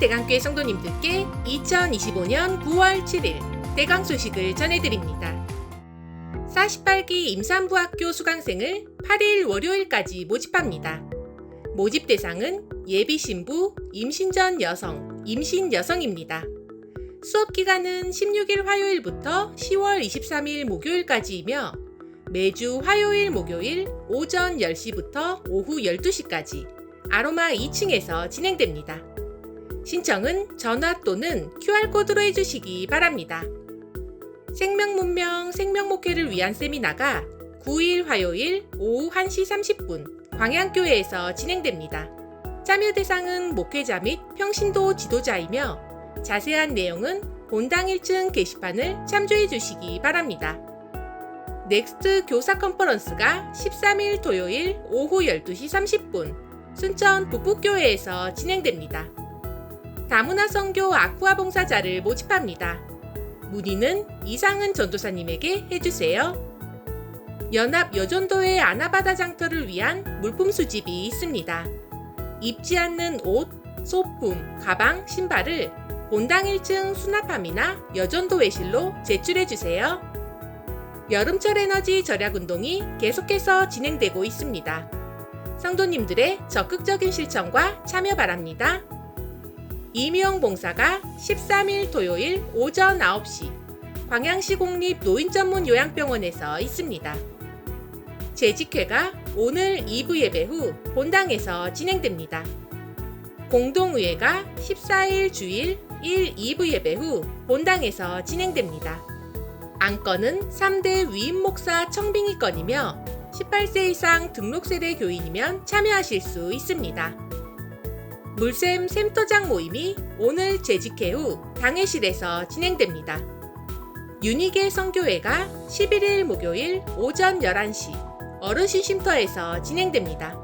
대강교회 성도님들께 2025년 9월 7일 대강 소식을 전해드립니다. 48기 임산부학교 수강생을 8일 월요일까지 모집합니다. 모집 대상은 예비 신부, 임신 전 여성, 임신 여성입니다. 수업 기간은 16일 화요일부터 10월 23일 목요일까지이며 매주 화요일, 목요일 오전 10시부터 오후 12시까지 아로마 2층에서 진행됩니다. 신청은 전화 또는 QR코드로 해주시기 바랍니다. 생명문명 생명목회를 위한 세미나가 9일 화요일 오후 1시 30분 광양교회에서 진행됩니다. 참여 대상은 목회자 및 평신도 지도자이며 자세한 내용은 본당 1층 게시판을 참조해 주시기 바랍니다. 넥스트 교사 컨퍼런스가 13일 토요일 오후 12시 30분 순천 북북교회에서 진행됩니다. 다문화 선교 아쿠아 봉사자를 모집합니다. 문의는 이상은 전도사님에게 해주세요. 연합 여전도회 아나바다 장터를 위한 물품 수집이 있습니다. 입지 않는 옷, 소품, 가방, 신발을 본당 1층 수납함이나 여전도 회실로 제출해 주세요. 여름철 에너지 절약 운동이 계속해서 진행되고 있습니다. 성도님들의 적극적인 실천과 참여 바랍니다. 이미영 봉사가 13일 토요일 오전 9시 광양시 공립 노인 전문 요양병원에서 있습니다. 재직회가 오늘 2부 예배 후 본당에서 진행됩니다. 공동의회가 14일 주일 1, 2부 예배 후 본당에서 진행됩니다. 안건은 3대 위임 목사 청빙이 건이며 18세 이상 등록 세대 교인이면 참여하실 수 있습니다. 물샘 샘터장 모임이 오늘 재직회 후 당회실에서 진행됩니다. 유니게 성교회가 11일 목요일 오전 11시 어르신 쉼터에서 진행됩니다.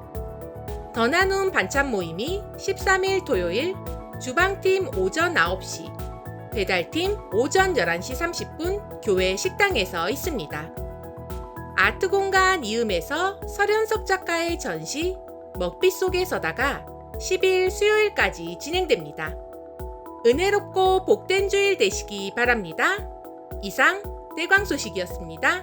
더 나눔 반찬 모임이 13일 토요일 주방팀 오전 9시, 배달팀 오전 11시 30분 교회 식당에서 있습니다. 아트 공간 이음에서 설현석 작가의 전시 먹빛 속에 서다가 10일 수요일까지 진행됩니다. 은혜롭고 복된 주일 되시기 바랍니다. 이상 대광 소식이었습니다.